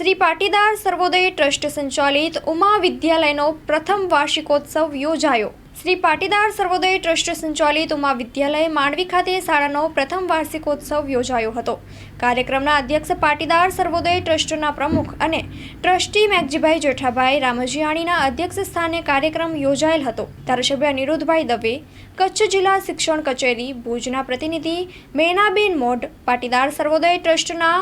Shri Patidar Sarvodaya trust સંચાલિત ઉમા વિદ્યાલયનો પ્રથમ વાર્ષિકોત્સવ યોજાયો. શ્રી પાટીદાર સર્વોદય ટ્રસ્ટ સંચાલિત ઉમા વિદ્યાલય માંડવી ખાતે શાળાનો પ્રથમ વાર્ષિકોત્સવ યોજાયો હતો. કાર્યક્રમના અધ્યક્ષ પાટીદાર સર્વોદય ટ્રસ્ટના પ્રમુખ અને ટ્રસ્ટી મેઘજીભાઈ જેઠાભાઈ રામજીયાણીના અધ્યક્ષ સ્થાને કાર્યક્રમ યોજાયેલ હતો. ધારાસભ્ય અનિરુદ્ધભાઈ દવે, કચ્છ જિલ્લા શિક્ષણ કચેરી ભુજના પ્રતિનિધિ મેનાબેન મોઢ, પાટીદાર સર્વોદય ટ્રસ્ટના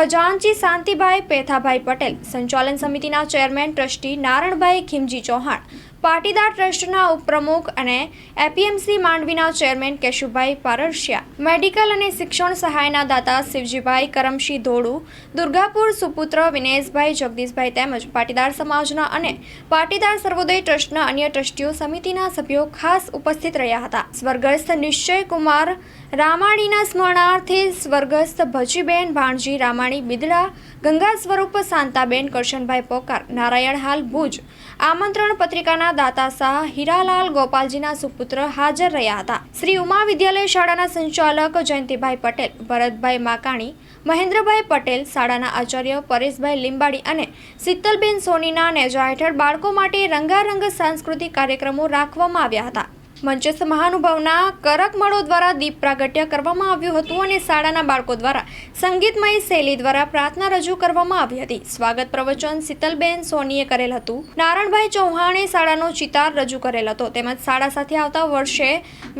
ખજાનચી શાંતિભાઈ પેથાભાઈ પટેલ, સંચાલન સમિતિના ચેરમેન ટ્રસ્ટી નારણભાઈ ખીમજી ચૌહાણ પાટીદાર ટ્રસ્ટના ઉપપ્રમુખ અને એપીએમસી માંડવીના ચેરમેન કેશુભાઈ પારસિયા, મેડિકલ અને શિક્ષણ સહાયના દાતા શિવજીભાઈ કરમશી ધોળુ, દુર્ગાપુર સુપુત્ર વિનેશભાઈ જગદીશભાઈ તેમજ પાટીદાર સમાજના અને પાટીદાર સર્વોદય ટ્રસ્ટના અન્ય ટ્રસ્ટીઓ સમિતિના સભ્યો ખાસ ઉપસ્થિત રહ્યા હતા. સ્વર્ગસ્થ નિશ્ચય કુમાર રામાણીના સ્મરણાર્થે સ્વર્ગસ્થ ભજીબેન ભાણજી રામાણી, બિદડા ગંગા સ્વરૂપ, શાંતાબેન, કરશનભાઈ પોકાર, નારાયણ હાલ ભુજ આમંત્રણ પત્રિકાના દાતા શાહ હીરાલાલ ગોપાલજીના સુપુત્ર હાજર રહ્યા હતા. શ્રી ઉમા વિદ્યાલય શાળાના સંચાલક જયંતિભાઈ પટેલ, ભરતભાઈ માકાણી, મહેન્દ્રભાઈ પટેલ, શાળાના આચાર્ય પરેશભાઈ લીંબાડી અને શીતલબેન સોનીના નેજા હેઠળ બાળકો માટે રંગારંગ સાંસ્કૃતિક કાર્યક્રમો રાખવામાં આવ્યા હતા. મંચસ્થ મહાનુભાવના કરકમળો દ્વારા દીપ પ્રાગટ્ય કરવામાં આવ્યું હતું અને શાળાના બાળકો દ્વારા સંગીતમય શૈલી દ્વારા પ્રાર્થના રજૂ કરવામાં આવી હતી. સ્વાગત પ્રવચન શીતલબેન સોનીએ કરેલ હતું. નારણભાઈ ચૌહાણે શાળાનો ચિતાર રજૂ કરેલ હતો. તેમજ શાળા સાથે આવતા વર્ષે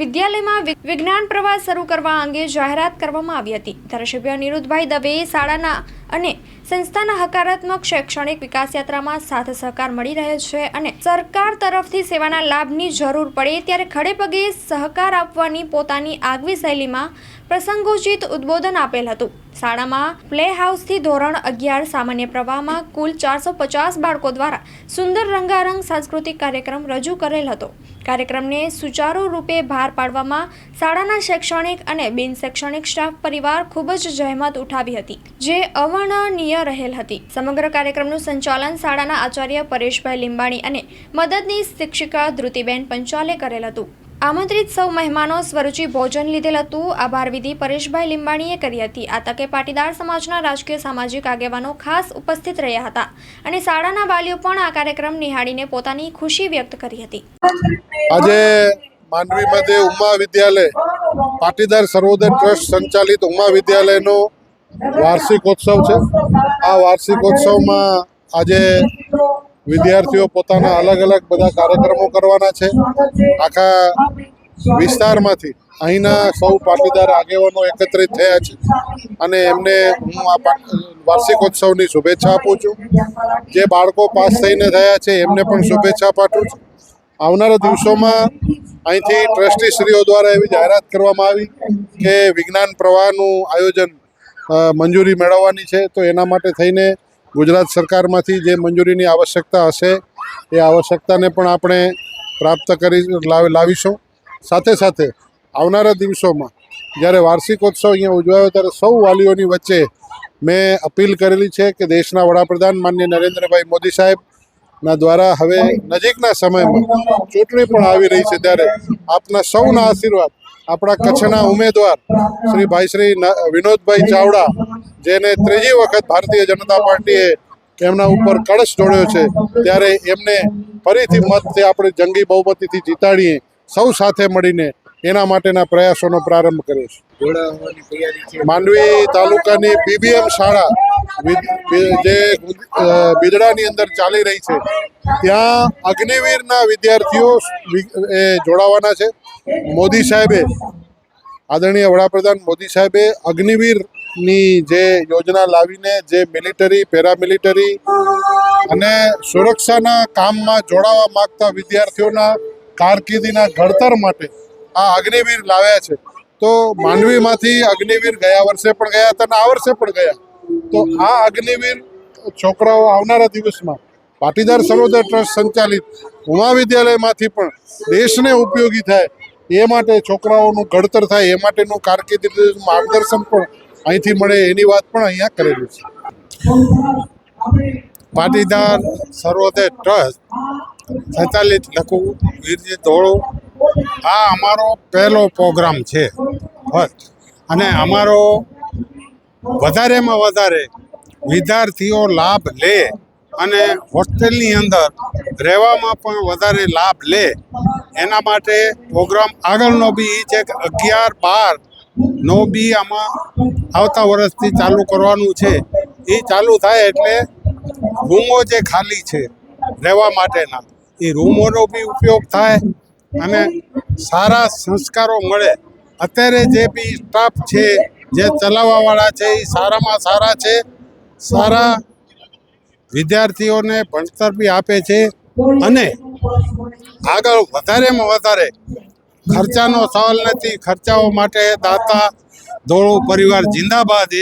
વિદ્યાલયમાં વિજ્ઞાન પ્રવાસ શરૂ કરવા અંગે જાહેરાત કરવામાં આવી હતી. ધારાસભ્ય નિરુદ્ધભાઈ દવેએ શાળાના અને સંસ્થાના હકારાત્મક શૈક્ષણિક વિકાસ યાત્રામાં સાથ સહકાર મળી રહે છે અને સરકાર તરફથી સેવાના લાભની જરૂર પડે ત્યારે ખડે પગે સહકાર આપવાની પોતાની આગવી શૈલીમાં પ્રસંગોચિત ઉદ્બોધન આપેલ હતું. શાળામાં પ્લે હાઉસથી ધોરણ અગિયાર સામાન્ય પ્રવાહમાં કુલ ચારસો પચાસ બાળકો દ્વારા સુંદર રંગારંગ સાંસ્કૃતિક કાર્યક્રમ રજૂ કરેલ હતો. કાર્યક્રમને સુચારુ રૂપે ભાર પાડવામાં શાળાના શૈક્ષણિક અને બિન શૈક્ષણિક સ્ટાફ પરિવાર ખૂબ જ જહેમત ઉઠાવી હતી, જે અવર્ણનીય રહેલ હતી. સમગ્ર કાર્યક્રમનું સંચાલન શાળાના આચાર્ય પરેશભાઈ લીંબાણી અને મદદની શિક્ષિકા ધ્રુતિબેન પંચાલે કરેલ હતું. આમંત્રિત સૌ મહેમાનો સ્વરૂચિ ભોજન લીધેલ હતું. આભાર વિધિ પરેશભાઈ લીંબાણીએ કરી હતી. આ તકે પાટીદાર સમાજના રાજકીય સામાજિક આગેવાનો ખાસ ઉપસ્થિત રહ્યા હતા અને શાળાના વાલીઓ પણ આ કાર્યક્રમ નિહાળીને પોતાની ખુશી વ્યક્ત કરી હતી. આજે માનવી મધ્ય ઉમા વિદ્યાલય, પાટીદાર સર્વોદય ટ્રસ્ટ સંચાલિત ઉમા વિદ્યાલયનો વાર્ષિકોત્સવ છે. આ વાર્ષિકોત્સવમાં આજે વિદ્યાર્થીઓ પોતાના અલગ અલગ બધા કાર્યક્રમો કરવાના છે. આખા વિસ્તારમાંથી અહીંના સૌ પાટીદાર આગેવાનો એકત્રિત થયા છે. અને એમને હું આ વાર્ષિકોત્સવની શુભેચ્છા આપું છું. જે બાળકો પાસ થઈને થયા છે, એમને પણ શુભેચ્છા પાઠવું છું. આવનારા દિવસોમાં અહીંથી ટ્રસ્ટીશ્રીઓ દ્વારા એવી જાહેરાત કરવામાં આવી કે વિજ્ઞાન પ્રવાહનું આયોજન મંજૂરી મેળવવાની છે. તો એના માટે થઈને ગુજરાત સરકારમાંથી જે મંજૂરીની આવશ્યકતા હશે એ આવશ્યકતાને પણ આપણે પ્રાપ્ત કરી લાવ- લાવીશું. સાથે સાથે આવનારા દિવસોમાં જ્યારે વાર્ષિકોત્સવ અહીંયા ઉજવાયો ત્યારે સૌ વાલીઓની વચ્ચે મેં અપીલ કરેલી છે કે દેશના વડાપ્રધાન માન્ય નરેન્દ્રભાઈ મોદી સાહેબના દ્વારા હવે નજીકના સમયમાં ચૂંટણી પણ આવી રહી છે ત્યારે આપના સૌના આશીર્વાદ આપણા કચ્છના ઉમેદવાર શ્રી ભાઈ શ્રી વિનોદભાઈ ચાવડા જેને ત્રીજી વખત ભારતીય જનતા પાર્ટીએ એમના ઉપર કળશ જોડ્યો છે ત્યારે એમને ફરીથી મતથી આપણે જંગી બહુમતીથી જીતાડીએ સૌ સાથે મળીને એના માટેના પ્રયાસોનો પ્રારંભ કર્યો છે. માંડવી તાલુકાની બીબીએમ શાળા જે બિદડાની અંદર ચાલી રહી છે ત્યાં અગ્નિવીરના વિદ્યાર્થીઓ એ જોડાવાના છે. મોદી સાહેબે, આદરણીય વડાપ્રધાન મોદી સાહેબે અગ્નિવીરની જે યોજના લાવીને જે મિલિટરી, પેરામિલિટરી અને સુરક્ષાના કામમાં જોડાવા માંગતા વિદ્યાર્થીઓના કારકિર્દીના ઘડતર માટે આ અગ્નિવીર લાવ્યા છે. તો માંડવીમાંથી અગ્નિવીર ગયા વર્ષે પણ ગયા હતા અને આ વર્ષે પણ ગયા. તો આ અગ્નિવીર છોકરાઓ આવનારા દિવસમાં પાટીદાર સર્વોદય ટ્રસ્ટ સંચાલિત ઉમા વિદ્યાલયમાંથી પણ દેશને ઉપયોગી થાય એ માટે છોકરાઓનું ઘડતર થાય, એ માટેનું કારકિર્દી માર્ગદર્શન પણ અહીંથી મળે એની વાત પણ અહીંયા કરેલી છે. પાટીદાર સર્વોદય ટ્રસ્ટ સંચાલિત લખું, વીરજી ધોળું, આ અમારો પહેલો પ્રોગ્રામ છે. ફર્સ્ટ અને અમારો વધારેમાં વધારે વિદ્યાર્થીઓ લાભ લે અને હોસ્ટેલની અંદર રહેવામાં પણ વધારે લાભ લે. એના માટે પ્રોગ્રામ આગળનો બી એ છે કે અગિયાર બાર નો બી આમાં આવતા વર્ષથી ચાલુ કરવાનું છે. એ ચાલુ થાય એટલે રૂમો જે ખાલી છે રહેવા માટેના એ રૂમોનો બી ઉપયોગ થાય અને સારા સંસ્કારો મળે. અત્યારે જે બી સ્ટાફ છે, જે ચલાવવાવાળા છે એ સારામાં સારા છે. સારા વિદ્યાર્થીઓને ભણતર બી આપે છે અને આગળ વધારેમાં વધારે ખર્ચાનો સવાલ નથી, ખર્ચાઓ માટે દાતા, ધોળો પરિવાર જિંદાબાદ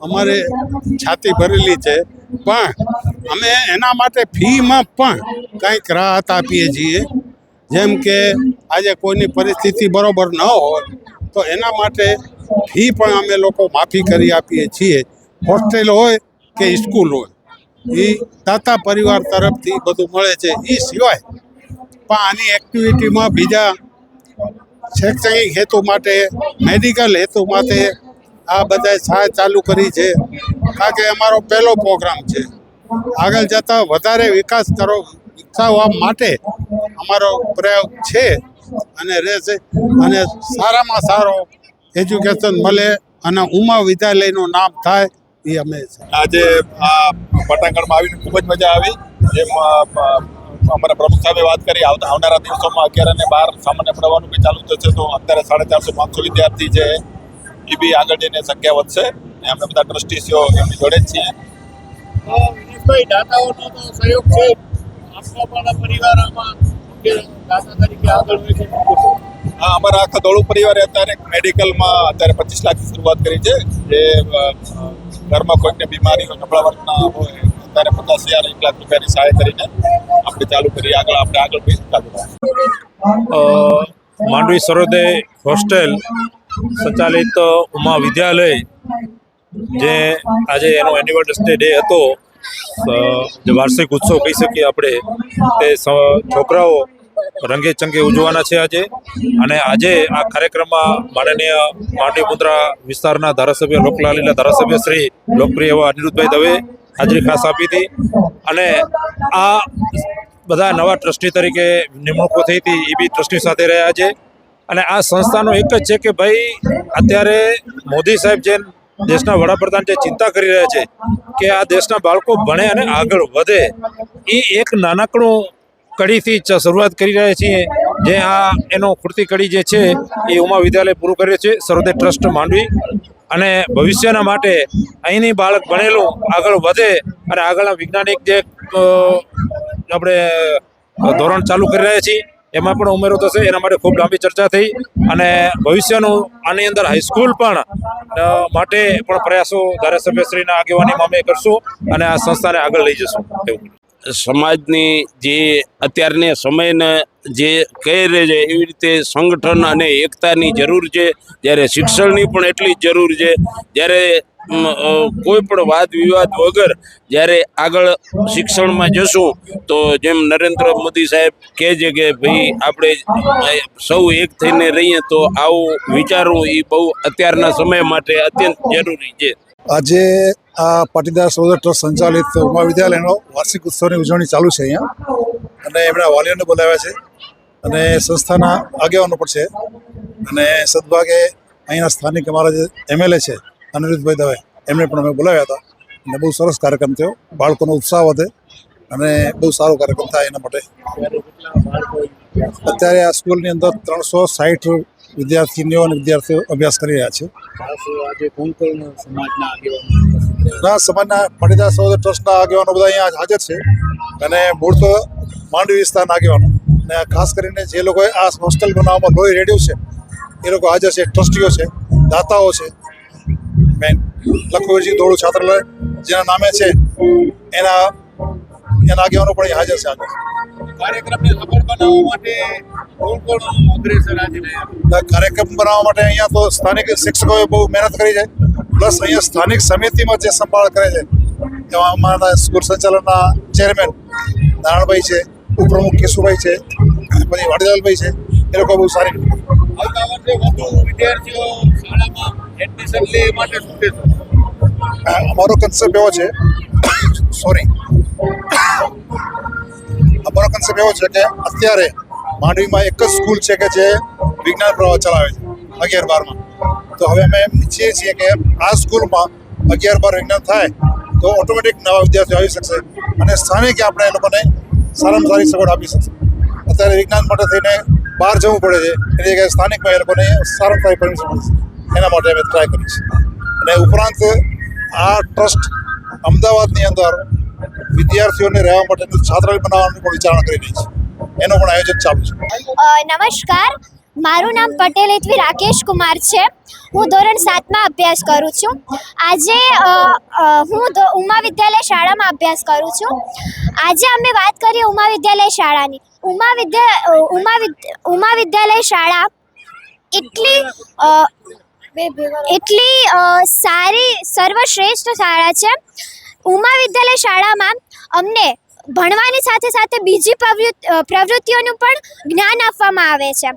અમારે છાતી ભરેલી છે. પણ અમે એના માટે ફીમાં પણ કંઈક રાહત આપીએ છીએ. જેમ કે આજે કોઈની પરિસ્થિતિ બરોબર ન હોય, તો એના માટે ફી પણ અમે લોકો માફી કરી આપીએ છીએ. હોસ્ટેલ હોય કે સ્કૂલ હોય. એ દાતા પરિવાર તરફથી બધું મળે છે. એ સિવાય પણ આની એક્ટિવિટીમાં બીજા શૈક્ષણિક હેતુ માટે મેડિકલ હેતુ માટે આ બધા સહાય ચાલુ કરી છે. કારણ કે અમારો પહેલો પ્રોગ્રામ છે. આગળ જતાં વધારે વિકાસ કરો, વિકસાવવા માટે અમારો પ્રયોગ છે. અને રહેશે અને સારામાં સારો એજ્યુકેશન મળે અને ઉમા વિદ્યાલયનું નામ થાય. એ અમે આજે આ પટાંગણમાં આવીને ખૂબ જ મજા આવી. જેમ અમારા પ્રમુખ સાહેબે વાત કરી આવતા આવનારા દિવસોમાં અગિયાર અને બાર સામાન્ય ભણવાનું બી ચાલુ થશે તો અત્યારે સાડા ચારસો પાંચસો વિદ્યાર્થી છે. એ બી આગળ જઈને સંખ્યા વધશે. અમે બધા ટ્રસ્ટીસીઓ એમની જોડે જ છીએ. વિનેશભાઈ દાતાઓનો તો સહયોગ છે? આપનો પણ પરિવાર આમાં હા, અમારા આખા દોડુ પરિવારે અત્યારે મેડિકલમાં અત્યારે પચીસ લાખથી શરૂઆત કરી છે. જે ઘરમાં કોઈને બીમારી હોય નબળા વર્ગના હોય, અત્યારે પચાસ હજાર, એક લાખ રૂપિયાની સહાય કરીને આપણે ચાલુ કરી આગળ આપણે આગળ બી ચાલુ માંડવી સરોદય હોસ્ટેલ સંચાલિત ઉમા વિદ્યાલય, જે આજે એનો એનિવર્સરી ડે હતો. વાર્ષિક ઉત્સવ કહી શકીએ આપણે, તે છોકરાઓ રંગે ચંગે ઉજવવાના છે આજે. અને આજે આ કાર્યક્રમમાં માનનીય માંડવી મુદ્રા વિસ્તારના ધારાસભ્ય લોકલાલીલા ધારાસભ્ય શ્રી લોકપ્રિય એવા અનિરુદ્ધભાઈ દવે હાજરી ખાસ આપી હતી. અને આ બધા નવા ટ્રસ્ટી તરીકે નિમણૂકો થઈ હતી એ બી ટ્રસ્ટી સાથે રહ્યા છે. અને આ સંસ્થાનો એક જ છે કે ભાઈ, અત્યારે મોદી સાહેબ જે દેશના વડાપ્રધાન જે ચિંતા કરી રહ્યા છે કે આ દેશના બાળકો ભણે અને આગળ વધે એ એક નાનકડું કડીથી શરૂઆત કરી રહ્યા છીએ. જે આ એનો ખૂટતી કડી જે છે, એ ઉમા વિદ્યાલય પૂરું કરે છે. સરોદય ટ્રસ્ટ માંડવી અને ભવિષ્યના માટે અહીંની બાળક ભણેલું, આગળ વધે અને આગળના વૈજ્ઞાનિક જે આપણે ધોરણ ચાલુ કરી રહ્યા છીએ. એમાં પણ ઉમેરો થશે. એના માટે ખૂબ લાંબી ચર્ચા થઈ અને ભવિષ્યનું આની અંદર હાઈસ્કૂલ પણ માટે પણ પ્રયાસો ધારાસભ્યશ્રીના આગેવાનીમાં અમે કરશું અને આ સંસ્થાને આગળ લઈ જશું. એવું. સમાજની જે અત્યારને સમયને જે કહી રહે છે, એવી રીતે સંગઠન અને એકતાની જરૂર છે. જ્યારે શિક્ષણની પણ એટલી જ જરૂર છે. જ્યારે કોઈ પણ વાદ વિવાદ વગર જ્યારે આગળ શિક્ષણમાં જશું, તો જેમ નરેન્દ્ર મોદી સાહેબ કહે છે કે ભાઈ આપણે સૌ એક થઈને રહીએ તો આવું વિચારવું એ બહુ અત્યારના સમય માટે અત્યંત જરૂરી છે. આજે આ પાટીદાર સરોદર ટ્રસ્ટ સંચાલિત ઉમા વિદ્યાલયનો વાર્ષિક ઉત્સવની ઉજવણી ચાલુ છે અહીંયા. અને એમના વાલીઓને બોલાવ્યા છે. અને સંસ્થાના આગેવાનો પણ છે. અને સદભાગે અહીંના સ્થાનિક અમારા જે એમએલએ છે અનિરુદ્ધભાઈ દવે એમને પણ અમે બોલાવ્યા હતા. અને બહુ સરસ કાર્યક્રમ થયો. બાળકોનો ઉત્સાહ વધે અને બહુ સારો કાર્યક્રમ થાય એના માટે. અત્યારે આ સ્કૂલની અંદર ત્રણસો સાઠ વિદ્યાર્થીનીઓ અને વિદ્યાર્થીઓ અભ્યાસ કરી રહ્યા છે. ના, સમાજના પાટીદાર સહોદર ટ્રસ્ટના આગેવાનો બધા અહીંયા હાજર છે. અને મૂળ તો માંડવી વિસ્તારના આગેવાનો. અને ખાસ કરીને જે લોકોએ આ હોસ્ટેલ બનાવવામાં લોહી રેડ્યું છે, એ લોકો હાજર છે. ટ્રસ્ટીઓ છે, દાતાઓ છે. મેન લખુજી દોડું છાત્રાલય જેના નામે છે એના એના આગેવાનો પણ હાજર છે આજે. કાર્યક્રમને સફળ બનાવવા માટે કોણ કોણ અગ્રેસર આજે કાર્યક્રમ બનાવવા માટે અહીંયા તો સ્થાનિક શિક્ષકોએ બહુ મહેનત કરી છે પ્લસ અહીંયા સ્થાનિક સમિતિમાં જે સંભાળ કરે છે એમાં અમારા સ્કૂલ સંચાલનના ચેરમેન નારાયણભાઈ છે ઉપપ્રમુખ કેશુભાઈ છે પછી વાડીલાલભાઈ છે એ લોકો બહુ સારી આવતા વર્ષે વધુ વિદ્યાર્થીઓ શાળામાં એડમિશન એ માટે અમારો કન્સેપ્ટ એવો છે સોરી અમારો કન્સેપ્ટ એવો છે કે અત્યારે માંડવીમાં એક જ સ્કૂલ છે કે જે વિજ્ઞાન પ્રવાહ ચલાવે છે, અગિયાર બારમાં. તો હવે અમે એમ ઈચ્છીએ છીએ કે આ સ્કૂલમાં અગિયાર બાર વિજ્ઞાન થાય, તો ઓટોમેટિક નવા વિદ્યાર્થીઓ આવી શકશે અને સ્થાનિક આપણે એ લોકોને સારામાં સારી સગવડ આપી શકશે. અત્યારે વિજ્ઞાન માટે થઈને બહાર જવું પડે છે એની જગ્યાએ સ્થાનિકમાં એ લોકોને સારામાં સારી પરમિશન મળશે એના માટે અમે ટ્રાય કરી અને ઉપરાંત આ ટ્રસ્ટ અમદાવાદની અંદર વિદ્યાર્થીઓને રહેવા માટેનું છાત્રાલય બનાવવાનું પણ વિચારણા કરી રહી છે. એનું પણ આયોજન ચાલુ છે. નમસ્કાર. મારું નામ પટેલ હેતવી રાકેશ કુમાર છે. હું ધોરણ સાતમાં અભ્યાસ કરું છું. આજે હું ઉમા વિદ્યાલય શાળામાં અભ્યાસ કરું છું. આજે અમે વાત કરીએ ઉમા વિદ્યાલય શાળાની. ઉમા વિદ્યા, ઉમા ઉમા વિદ્યાલય શાળા એટલી એટલી સારી, સર્વશ્રેષ્ઠ શાળા છે. ઉમા વિદ્યાલય શાળામાં અમને ભણવાની સાથે સાથે બીજી પ્રવૃત્તિ પ્રવૃત્તિઓનું પણ જ્ઞાન આપવામાં આવે છે.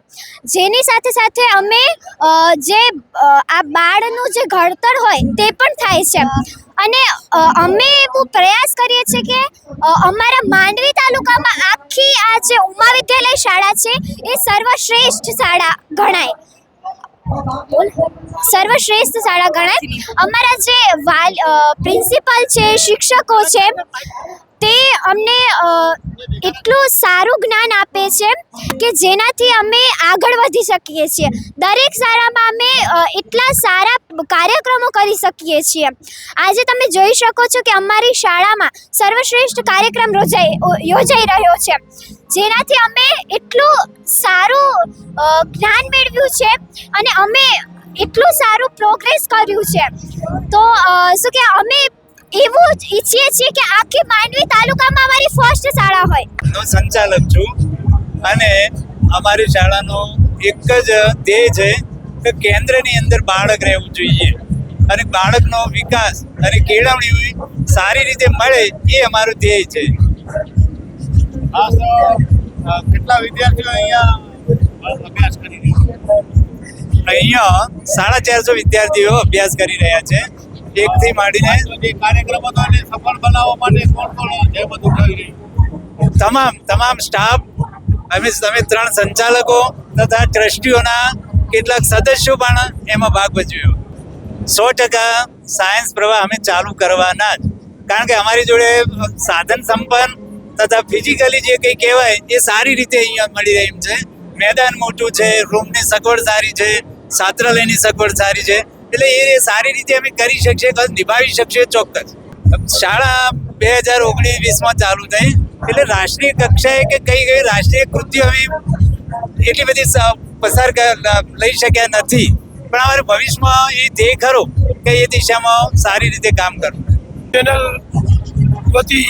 જેની સાથે સાથે અમે જે આ બાળનું જે ઘડતર હોય તે પણ થાય છે. અને અમે એવું પ્રયાસ કરીએ છીએ કે અમારા માંડવી તાલુકામાં આખી આ જે ઉમા વિદ્યાલય શાળા છે, એ સર્વશ્રેષ્ઠ શાળા ગણાય. સર્વશ્રેષ્ઠ શાળા ગણાય. અમારા જે વાલ પ્રિન્સિપલ છે, શિક્ષકો છે, તે અમને એટલું સારું જ્ઞાન આપે છે કે જેનાથી અમે આગળ વધી શકીએ છીએ. દરેક શાળામાં અમે એટલા સારા કાર્યક્રમો કરી શકીએ છીએ. આજે તમે જોઈ શકો છો કે અમારી શાળામાં સર્વશ્રેષ્ઠ કાર્યક્રમ રોજાઈ યોજાઈ રહ્યો છે. જેનાથી અમે એટલું સારું જ્ઞાન મેળવ્યું છે અને અમે એટલું સારું પ્રોગ્રેસ કર્યું છે. તો શું કે અમે એવું જ ઈચ્છીએ છીએ કે આખી માંડવી તાલુકામાં અમારી ફર્સ્ટ શાળા હોય. હું સંચાલક છું અને અમારી શાળાનો એક જ ધ્યેય છે કે કેન્દ્રની અંદર બાળક રહેવું જોઈએ. અને બાળકનો વિકાસ અને કેળવણી સારી રીતે મળે એ અમારું ધ્યેય છે. કેટલા વિદ્યાર્થીઓ અહીંયા અભ્યાસ કરી રહ્યા અહીંયા સાડા ચારસો વિદ્યાર્થીઓ અભ્યાસ કરી રહ્યા છે. એકથી માંડીને જે કાર્યક્રમ હતો એને સફળ બનાવવા માટે કોણ કોણ જે બધું થઈ રહ્યું? તમામ તમામ સ્ટાફ અમે તમે ત્રણ સંચાલકો તથા ટ્રસ્ટીઓના કેટલાક સદસ્યો પણ એમાં ભાગ ભજવ્યો. સો ટકા સાયન્સ પ્રવાહ અમે ચાલુ કરવાના જ. કારણ કે અમારી જોડે સાધન સંપન્ન તથા ફિઝિકલી જે કંઈ કહેવાય, એ સારી રીતે અહીંયા મળી રહી છે. મેદાન મોટું છે, રૂમની સગવડ સારી છે, છાત્રાલયની સગવડ સારી છે. એટલે એ સારી રીતે અમે કરી શકીએ નિભાવી શકીએ ચોક્કસ. શાળા બે હજાર ઓગણીસ વીસમાં ચાલુ થઈ. એટલે રાષ્ટ્રીય કક્ષાએ કે કઈ કઈ રાષ્ટ્રીય કૃત્યો અમે એટલી બધી પસાર લઈ શક્યા નથી. પણ અમારે ભવિષ્યમાં એ ધ્યેય ખરો કે એ દિશામાં સારી રીતે કામ કરવું. ચેનલ વતી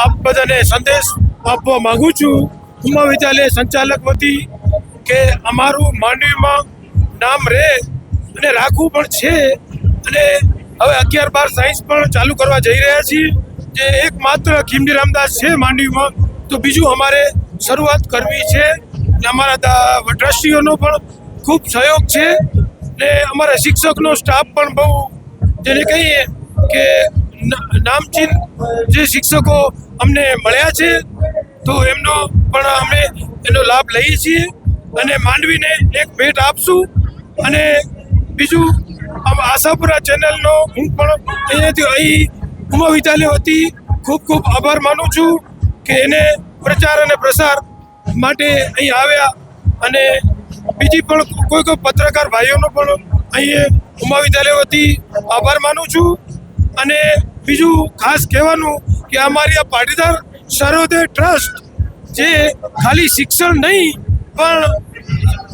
આપ બધાને સંદેશ આપવા માંગુ છું. ઉમા વિદ્યાલય સંચાલક વતી કે અમારું માંડવીમાં નામ રહે અને રાખવું પણ છે. અને હવે અગિયાર બાર સાયન્સ પણ ચાલુ કરવા જઈ રહ્યા છીએ. જે એકમાત્ર ખીમડી રામદાસ છે માંડવીમાં. તો બીજું અમારે શરૂઆત કરવી છે. ને અમારા ટ્રસ્ટીઓનો પણ ખૂબ સહયોગ છે. ને અમારા શિક્ષકનો સ્ટાફ પણ બહુ, જેને કહીએ કે નામચીન જે શિક્ષકો અમને મળ્યા છે, તો એમનો પણ અમે એનો લાભ લઈએ છીએ અને માંડવીને એક ભેટ આપશું. અને બીજું આશાપુરા ચેનલનો હું પણ અહીંયાથી અહીં ઉમા વિદ્યાલય વતી ખૂબ ખૂબ આભાર માનું છું કે એને પ્રચાર અને પ્રસાર માટે અહીં આવ્યા. અને બીજી પણ કોઈ કોઈ પત્રકાર ભાઈઓનો પણ અહીં ઉમા વિદ્યાલય વતી આભાર માનું છું. અને બીજું ખાસ કહેવાનું કે અમારી આ પાટીદાર સર્વોદય ટ્રસ્ટ જે ખાલી શિક્ષણ નહીં, પણ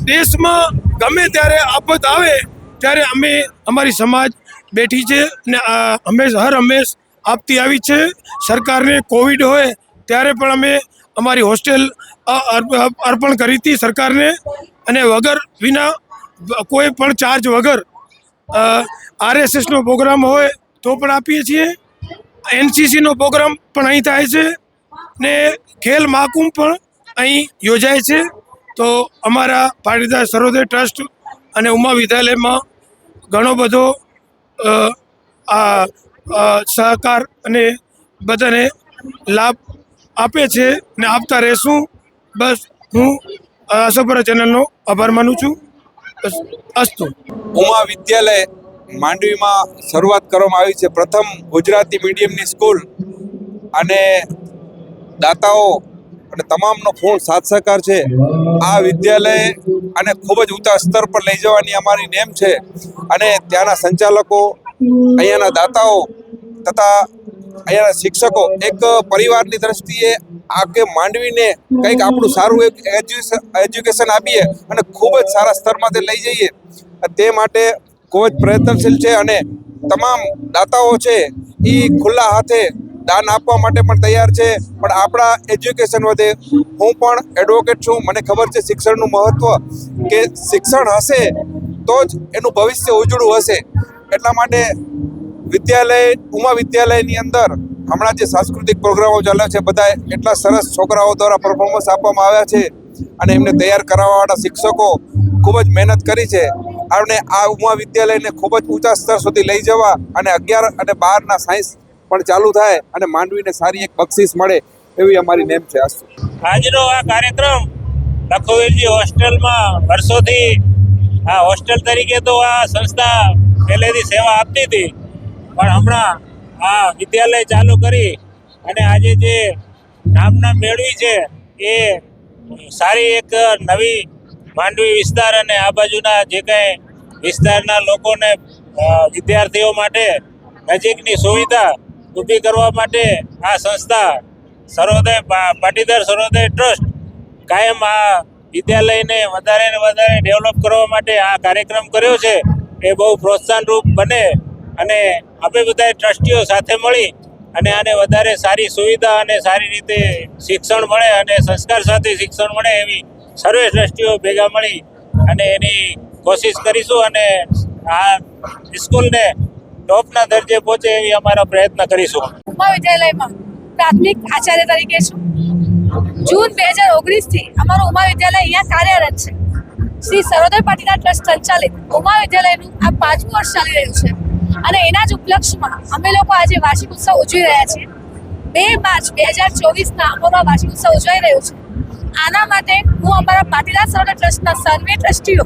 દેશમાં ગમે ત્યારે આફત આવે, ત્યારે અમે અમારી સમાજ બેઠી છે ને આ હંમેશ, હર હંમેશ આપતી આવી છે. સરકારને કોવિડ હોય ત્યારે પણ અમે અમારી હોસ્ટેલ અર્પણ કરી હતી સરકારને અને વગર વિના કોઈ પણ ચાર્જ વગર આરએસએસનો પ્રોગ્રામ હોય તો પણ આપીએ છીએ. એનસીસીનો પ્રોગ્રામ પણ અહીં થાય છે ને ખેલ મહાકુંભ પણ અહીં યોજાય છે. તો અમારા પાટીદાર સર્વોદય ટ્રસ્ટ અને ઉમા વિદ્યાલયમાં ઘણો બધો આ સહકાર અને બધાને લાભ આપે છે ને આપતા રહેશું. બસ હું આશાપુરા ચેનલનો આભાર માનું છું. અસ્તુ. ઉમા વિદ્યાલય માંડવીમાં શરૂઆત કરવામાં આવી છે. પ્રથમ ગુજરાતી મીડિયમની સ્કૂલ અને દાતાઓ અને તમામનો પૂર્ણ સાથ સહકાર છે. આ વિદ્યાલય અને ખૂબ જ ઊંચા સ્તર પર લઈ જવાની અમારી નેમ છે અને ત્યાંના સંચાલકો, અહીંયાના દાતાઓ તથા અહીંયાના શિક્ષકો એક પરિવારની દ્રષ્ટિએ આ કે માંડવીને કંઈક આપણું સારું એક એજ્યુકેશન આપીએ અને ખૂબ જ સારા સ્તરમાંથી લઈ જઈએ. તે માટે ખૂબ જ પ્રયત્નશીલ છે અને તમામ દાતાઓ છે એ ખુલ્લા હાથે દાન આપવા માટે પણ તૈયાર છે. પણ આપણા એજ્યુકેશન વધે હું પણ એડવોકેટ છું. મને ખબર છે શિક્ષણનું મહત્વ કે શિક્ષણ હશે તો જ એનું ભવિષ્ય ઉજળું હશે. એટલા માટે વિદ્યાલય, ઉમા વિદ્યાલયની અંદર હમણાં જે સાંસ્કૃતિક પ્રોગ્રામો ચાલે છે બધા એટલા સરસ છોકરાઓ દ્વારા પરફોર્મન્સ આપવામાં આવ્યા છે અને એમને તૈયાર કરાવવાવાળા શિક્ષકો ખૂબ જ મહેનત કરી છે. અને આ ઉમા વિદ્યાલયને ખૂબ જ ઊંચા સ્તર સુધી લઈ જવા અને અગિયાર અને બારના સાયન્સ પણ ચાલુ થાય અને માંડવીને સારી એક બક્ષિસ મળે એવી અમારી નેમ છે અસ્તુ આજનો આ કાર્યક્રમ લખોવીરજી હોસ્ટેલમાં વર્ષોથી આ હોસ્ટેલ તરીકે તો આ સંસ્થા પહેલેથી સેવા આપતી હતી, પણ હમણાં આ વિદ્યાલય ચાલુ કરી અને આજે જે નામના મેળવી છે, એ સારી એક નવી માંડવી વિસ્તાર અને આ બાજુના જે કંઈ વિસ્તારના લોકોને વિદ્યાર્થીઓ માટે નજીકની સુવિધા ઊભી કરવા માટે આ સંસ્થા સર્વોદય પાટીદાર સર્વોદય ટ્રસ્ટ કાયમ આ વિદ્યાલયને વધારે ને વધારે ડેવલપ કરવા માટે આ કાર્યક્રમ કર્યો છે. એ બહુ પ્રોત્સાહનરૂપ બને અને આપણે બધા ટ્રસ્ટીઓ સાથે મળી અને આને વધારે સારી સુવિધા અને સારી રીતે શિક્ષણ મળે અને સંસ્કાર સાથે શિક્ષણ મળે એવી સર્વે દ્રષ્ટિઓ ભેગા મળી અને એની કોશિશ કરીશું અને આ સ્કૂલને ટોપના દરજે પહોંચે એવી અમારા પ્રયત્ન કરીશું. મહાવિદ્યાલયમાં પ્રાથમિક આચાર્ય તરીકે છું. જૂન બે હજાર ઓગણીસથી અમારું ઉમા વિદ્યાલય અહીંયા કાર્યરત છે. શ્રી સર્વોદય પાટીદાર ટ્રસ્ટ સંચાલિત ઉમા વિદ્યાલયનું આ પાંચમું વર્ષ ચાલી રહ્યું છે. અને એના જ ઉપલક્ષમાં અમે લોકો આજે વાર્ષિક ઉત્સવ ઉજવી રહ્યા છીએ. બે માર્ચ બે હજાર ચોવીસના અમારો વાર્ષિક ઉત્સવ ઉજવાઈ રહ્યો છે. આના માટે હું અમારા પાટીદાર સર્વોદય ટ્રસ્ટના સર્વે ટ્રસ્ટીઓ,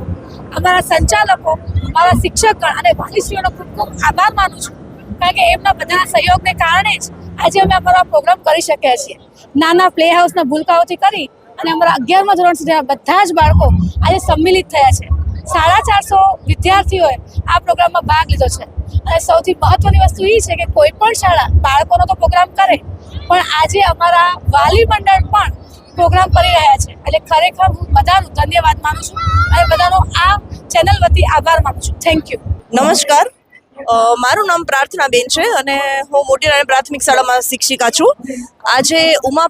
અમારા સંચાલકો, અમારા શિક્ષકગણ અને વાલીશ્રીઓનો ખૂબ ખૂબ આભાર માનું છું. કારણ કે એમના બધાના સહયોગને કારણે જ આજે અમે અમારો પ્રોગ્રામ કરી શક્યા છીએ. નાના પ્લે હાઉસના ભૂલકાઓથી કરી અને અમારા અગિયારમા ધોરણ સુધીના બધા જ બાળકો આજે સંમિલિત થયા છે. સાડા ચારસો વિદ્યાર્થીઓએ આ પ્રોગ્રામમાં ભાગ લીધો છે. અને સૌથી મહત્વની વસ્તુ એ છે કે કોઈ પણ શાળા બાળકોનો તો પ્રોગ્રામ કરે, પણ આજે અમારા વાલી મંડળ પણ પ્રોગ્રામ કરી રહ્યા છે. એટલે ખરેખર હું બધાનું ધન્યવાદ માનું છું અને બધાનો આ ચેનલ વતી આભાર માનું છું. થેન્ક યુ નમસ્કાર. મારું નામ પ્રાર્થનાબેન છે અને હું મોટી નાની પ્રાથમિક શાળામાં શિક્ષિકા છું. આજે ઉમા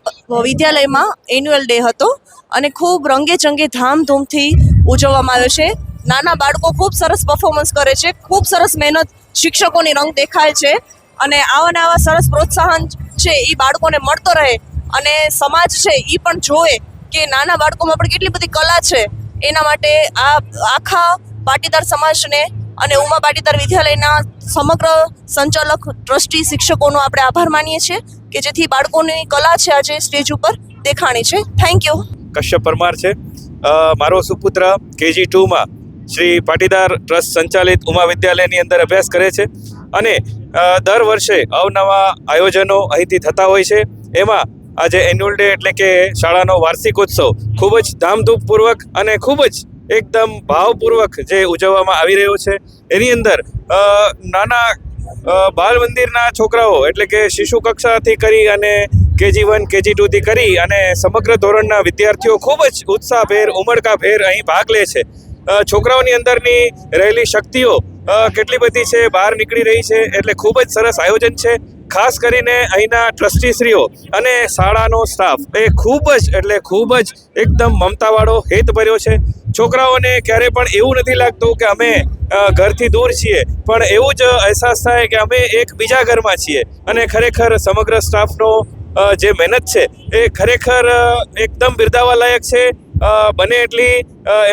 વિદ્યાલયમાં એન્યુઅલ ડે હતો અને ખૂબ રંગે ચંગે ધામધૂમથી ઉજવવામાં આવ્યો છે. નાના બાળકો ખૂબ સરસ પરફોર્મન્સ કરે છે, ખૂબ સરસ મહેનત શિક્ષકોની રંગ દેખાય છે અને આવા ને આવા સરસ પ્રોત્સાહન છે, એ બાળકોને મળતો રહે અને સમાજ છે એ પણ જોવે કે નાના બાળકોમાં પણ કેટલી બધી કલા છે. એના માટે આ આખા પાટીદાર સમાજને અને ઉમા પાટીદાર વિદ્યાલયના સમગ્ર સંચાલક, ટ્રસ્ટી, શિક્ષકોનો આપણે આભાર માનીએ છીએ કે જેથી બાળકોની કલા છે આજે સ્ટેજ ઉપર દેખાણી છે. થેન્ક યુ કશ્યપ પરમાર છે. મારો સુપુત્ર કેજી ટુમાં શ્રી પાટીદાર ટ્રસ્ટ સંચાલિત ઉમા વિદ્યાલયની અંદર અભ્યાસ કરે છે અને દર વર્ષે અવનવા આયોજનો અહીંથી થતા હોય છે. એમાં આજે એન્યુઅલ ડે એટલે કે શાળાનો વાર્ષિકોત્સવ ખૂબ જ ધામધૂમપૂર્વક અને ખૂબ જ એકદમ ભાવપૂર્વક જે ઉજવવામાં આવી રહ્યો છે. એની અંદર નાના બાલ મંદિરના છોકરાઓ એટલે કે શિશુ કક્ષાથી કરી અને કેજી વન, કેજી ટુથી કરી અને સમગ્ર ધોરણના વિદ્યાર્થીઓ ખૂબ જ ઉત્સાહભેર, ઉમળકાભેર અહીં ભાગ લે છે. છોકરાઓની અંદરની રહેલી શક્તિઓ કેટલી બધી છે, બહાર નીકળી રહી છે એટલે ખૂબ જ સરસ આયોજન છે. ખાસ કરીને અહીંના ટ્રસ્ટીશ્રીઓ અને શાળાનો સ્ટાફ એ ખૂબ જ એટલે ખૂબ જ એકદમ મમતાવાળો હેતભર્યો છે. છોકરાઓને ક્યારે પણ એવું નથી લાગતું કે અમે ઘરથી દૂર છીએ, પણ એવું જ અહેસાસ થાય કે અમે એક બીજા ઘરમાં છીએ. અને ખરેખર સમગ્ર સ્ટાફનો જે મહેનત છે એ ખરેખર એકદમ બિરદાવા લાયક છે. બને એટલી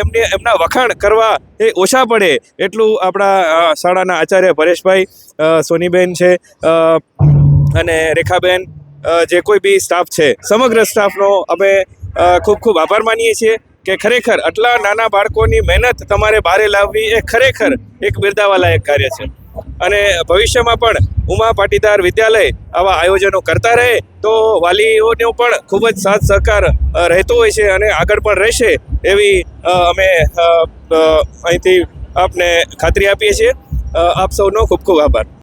એમની, એમને વખાણ કરવા એ ઓછા પડે એટલું આપણા શાળાના આચાર્ય પરેશભાઈ સોનીબેન છે અને રેખાબેન જે કોઈ બી સ્ટાફ છે. સમગ્ર સ્ટાફનો અમે ખૂબ ખૂબ આભાર માનીએ છીએ કે ખરેખર આટલા નાના બાળકોની મહેનત તમારે બહારે લાવવી એ ખરેખર એક બિરદાવાલાયક કાર્ય છે. અને ભવિષ્યમાં પણ ઉમા પાટીદાર વિદ્યાલય આવા આયોજનો કરતા રહે, તો વાલીઓનો પણ ખૂબ જ સાથ સહકાર રહેતો હોય છે અને આગળ પણ રહેશે એવી અમે અહીંથી આપને ખાતરી આપીએ છીએ. આપ સૌનો ખૂબ ખૂબ આભાર.